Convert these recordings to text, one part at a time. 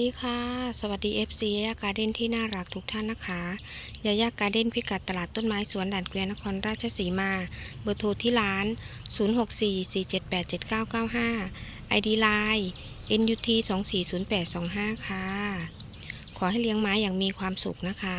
ดีค่ะ สวัสดี FC ยายาการ์เด้นที่น่ารักทุกท่านนะคะยายาการ์เด้นพิกัดตลาดต้นไม้สวนด่านเกวียนนครราชสีมา เบอร์โทรที่ร้าน 0644787995 ID Line NUT 240825 ค่ะ ขอให้เลี้ยงไม้อย่างมีความสุขนะคะ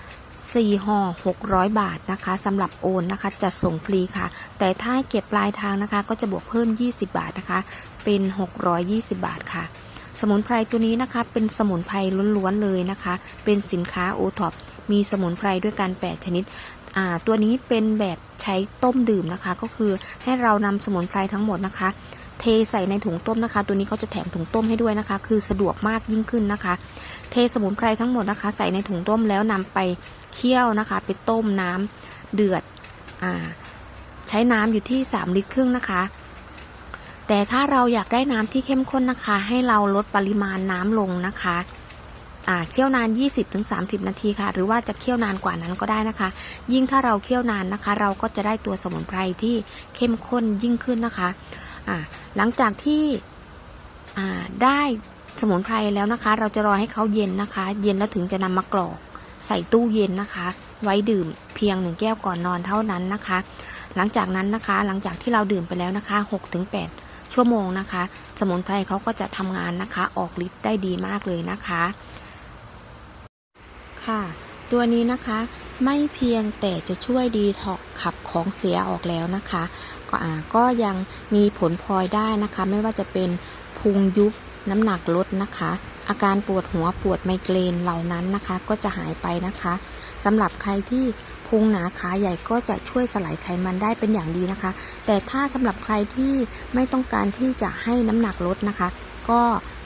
4ห่อ600 บาทนะคะสำหรับโอนนะคะจัดส่งฟรีค่ะ แต่ถ้าเก็บปลายทางนะคะ ก็จะบวกเพิ่ม 20 บาทนะคะ เป็น 620 บาทค่ะ สมุนไพรตัวนี้นะคะ เป็นสมุนไพรล้วนๆเลยนะคะ เป็นสินค้าโอท็อปมีสมุนไพรด้วยกัน 8 ชนิดอ่าตัวนี้เป็นแบบใช้ต้มดื่มนะคะ ก็คือให้เรานำสมุนไพรทั้งหมดนะคะ เทใส่ในถุงต้มนะคะ ตัวนี้เขาจะแถมถุงต้มให้ด้วยนะคะ คือสะดวกมากยิ่งขึ้นนะคะ เทสมุนไพรทั้งหมดนะคะ ใส่ในถุงต้มแล้วนำไปเคี่ยวนะคะ ไปต้มน้ำเดือดอ่าใช้น้ำอยู่ที่ 3 ลิตรครึ่งนะคะ แต่ถ้าเราอยากได้น้ำที่เข้มข้นนะคะ ให้เราลดปริมาณน้ำลงนะคะอ่าเคี่ยวนาน 20-30 นาทีค่ะ หรือว่าจะเคี่ยวนานกว่านั้นก็ได้นะคะ ยิ่งถ้าเราเคี่ยวนานนะคะ เราก็จะได้ตัวสมุนไพรที่เข้มข้นยิ่งขึ้นนะคะอ่าหลังจากที่อ่าได้ สมุนไพรแล้วนะคะ เราจะรอให้เขาเย็นนะคะ เย็นแล้วถึงจะนำมากรอกใส่ตู้เย็นนะคะ ไว้ดื่มเพียงหนึ่งแก้วก่อนนอนเท่านั้นนะคะ หลังจากนั้นนะคะ หลังจากที่เราดื่มไปแล้วนะคะ6-8ชั่วโมงนะคะ สมุนไพรเขาก็จะทำงานนะคะ ออกฤทธิ์ได้ดีมากเลยนะคะ ค่ะ ตัวนี้นะคะไม่เพียงแต่จะช่วยดีท็อกขับของเสียออกแล้วนะคะ ก็อ่าก็ยังมีผลพลอยได้นะคะ ไม่ว่าจะเป็นพุงยุบ น้ำหนักลดนะคะ อาการปวดหัวปวดไมเกรนเหล่านั้นนะคะ ก็จะหายไปนะคะสำหรับใครที่พุงหนาขาใหญ่ก็จะช่วยสลายไขมันได้เป็นอย่างดีนะคะ แต่ถ้าสำหรับใครที่ไม่ต้องการที่จะให้น้ำหนักลดนะคะ ก็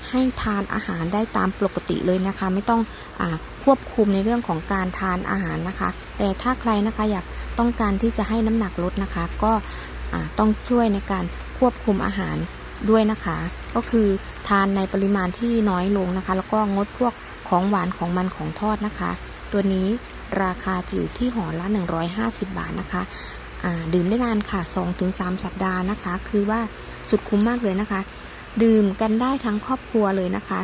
ให้ทานอาหารได้ตามปกติเลยนะคะ ไม่ต้องอควบคุมในเรื่องของการทานอาหารนะคะ แต่ถ้าใครนะคะอยากต้องการที่จะให้น้ำหนักลดนะคะ ก็ต้องช่วยในการควบคุมอาหาร ด้วยนะคะ ก็คือทานในปริมาณที่น้อยลงนะคะ แล้วก็งดพวกของหวานของมันของทอดนะคะ ตัวนี้ราคาจะอยู่ที่ห่อละ 150 บาทนะคะดื่มได้นานค่ะ 2-3 สัปดาห์นะคะ คือว่าสุดคุ้มมากเลยนะคะ ดื่มกันได้ทั้งครอบครัวเลยนะคะ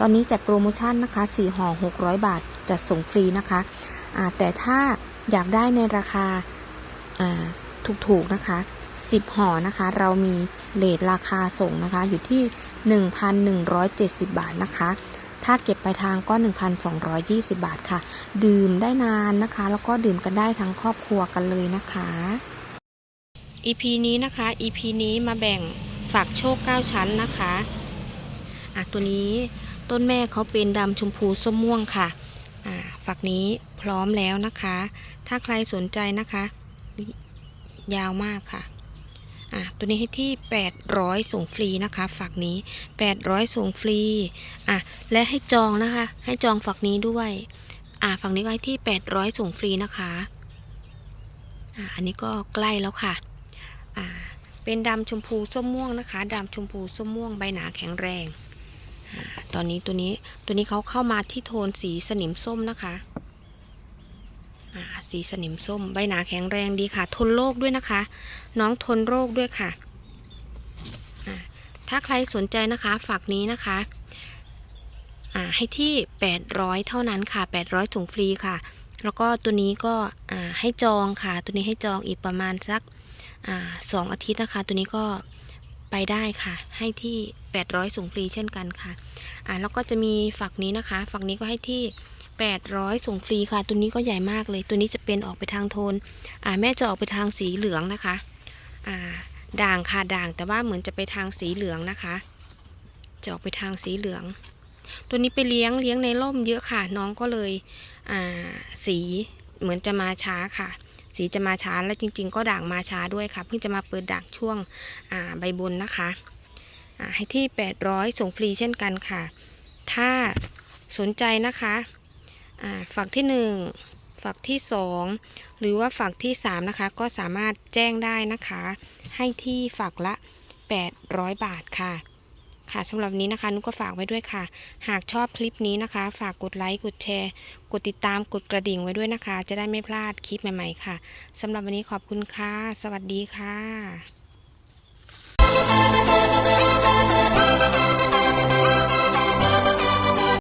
ตอนนี้จัดโปรโมชั่นนะคะ4ห่อ600 บาทจัดส่งฟรีนะคะแต่ถ้าอยากได้ในราคาถูกๆนะคะ 10ห่อนะคะ เรามีเลทราคาส่งนะคะ อยู่ที่ 1,170 บาทนะคะ ถ้าเก็บไปลายทางก็ 1,220 บาทค่ะ ดื่มได้นานนะคะ แล้วก็ดื่มกันได้ทั้งครอบครัวกันเลยนะคะ EP นี้นะคะ EP นี้มาแบ่งฝากโชค 9 ชั้นนะคะอะตัวนี้ต้นแม่เขาเป็นดำชมพูส้มม่วงค่ะอ่าฝักนี้พร้อมแล้วนะคะ ถ้าใครสนใจนะคะ ยาวมากค่ะ อะตัวนี้ให้ที่ 800 ส่งฟรีนะคะ ฝักนี้ 800 ส่งฟรีอะและให้จองนะคะ ให้จองฝักนี้ด้วยอะฝักนี้ก็ให้ที่ 800 ส่งฟรีนะคะอะอันนี้ก็ใกล้แล้วค่ะอ่าเป็นดำชมพูส้มม่วงนะคะดำชมพูส้มม่วงใบหนาแข็งแรงอาตอนนี้ตัวนี้ตัวนี้เขาเข้ามาที่โทนสีสนิมส้มนะคะ สีสนิมส้ม ใบหนาแข็งแรงดีค่ะ ทนโรคด้วยนะคะ น้องทนโรคด้วยค่ะ ถ้าใครสนใจนะคะฝากนี้นะคะ ให้ที่ 800 เท่านั้นค่ะ 800ส่งฟรีค่ะ แล้วก็ตัวนี้ก็ให้จองค่ะ ตัวนี้ให้จองอีกประมาณสักอสองอาทิตย์นะคะ ตัวนี้ก็ไปได้ค่ะ ให้ที่ 800ส่งฟรีเช่นกันค่ะ แล้วก็จะมีฝักนี้นะคะ ฝักนี้ก็ให้ที่ 800 ส่งฟรีค่ะ ตัวนี้ก็ใหญ่มากเลย ตัวนี้จะเป็นออกไปทางโทน อ่า แม่จะออกไปทางสีเหลืองนะคะ อ่า ด่างค่ะด่าง แต่ว่าเหมือนจะไปทางสีเหลืองนะคะ จะออกไปทางสีเหลือง ตัวนี้ไปเลี้ยงเลี้ยงในร่มเยอะค่ะ น้องก็เลย อ่า สีเหมือนจะมาช้าค่ะ สีจะมาช้าและจริง ๆ ก็ด่างมาช้าด้วยค่ะ เพิ่งจะมาเปิดด่างช่วง อ่า ใบบนนะคะอ่าให้ที่ 800 ส่งฟรีเช่นกันค่ะ ถ้าสนใจนะคะ ฝักที่ 1 ฝักที่ 2 หรือว่าฝักที่ 3 นะคะ ก็สามารถแจ้งได้นะคะ ให้ที่ฝักละ 800 บาทค่ะ ค่ะสำหรับนนี้นะคะนุกก็ฝากไว้ด้วยค่ะ หากชอบคลิปนี้นะคะ ฝากกดไลค์กดแชร์ กดติดตามกดกระดิ่งไว้ด้วยนะคะ จะได้ไม่พลาดคลิปใหม่ๆค่ะสำหรับวันนี้ขอบคุณค่ะ สวัสดีค่ะ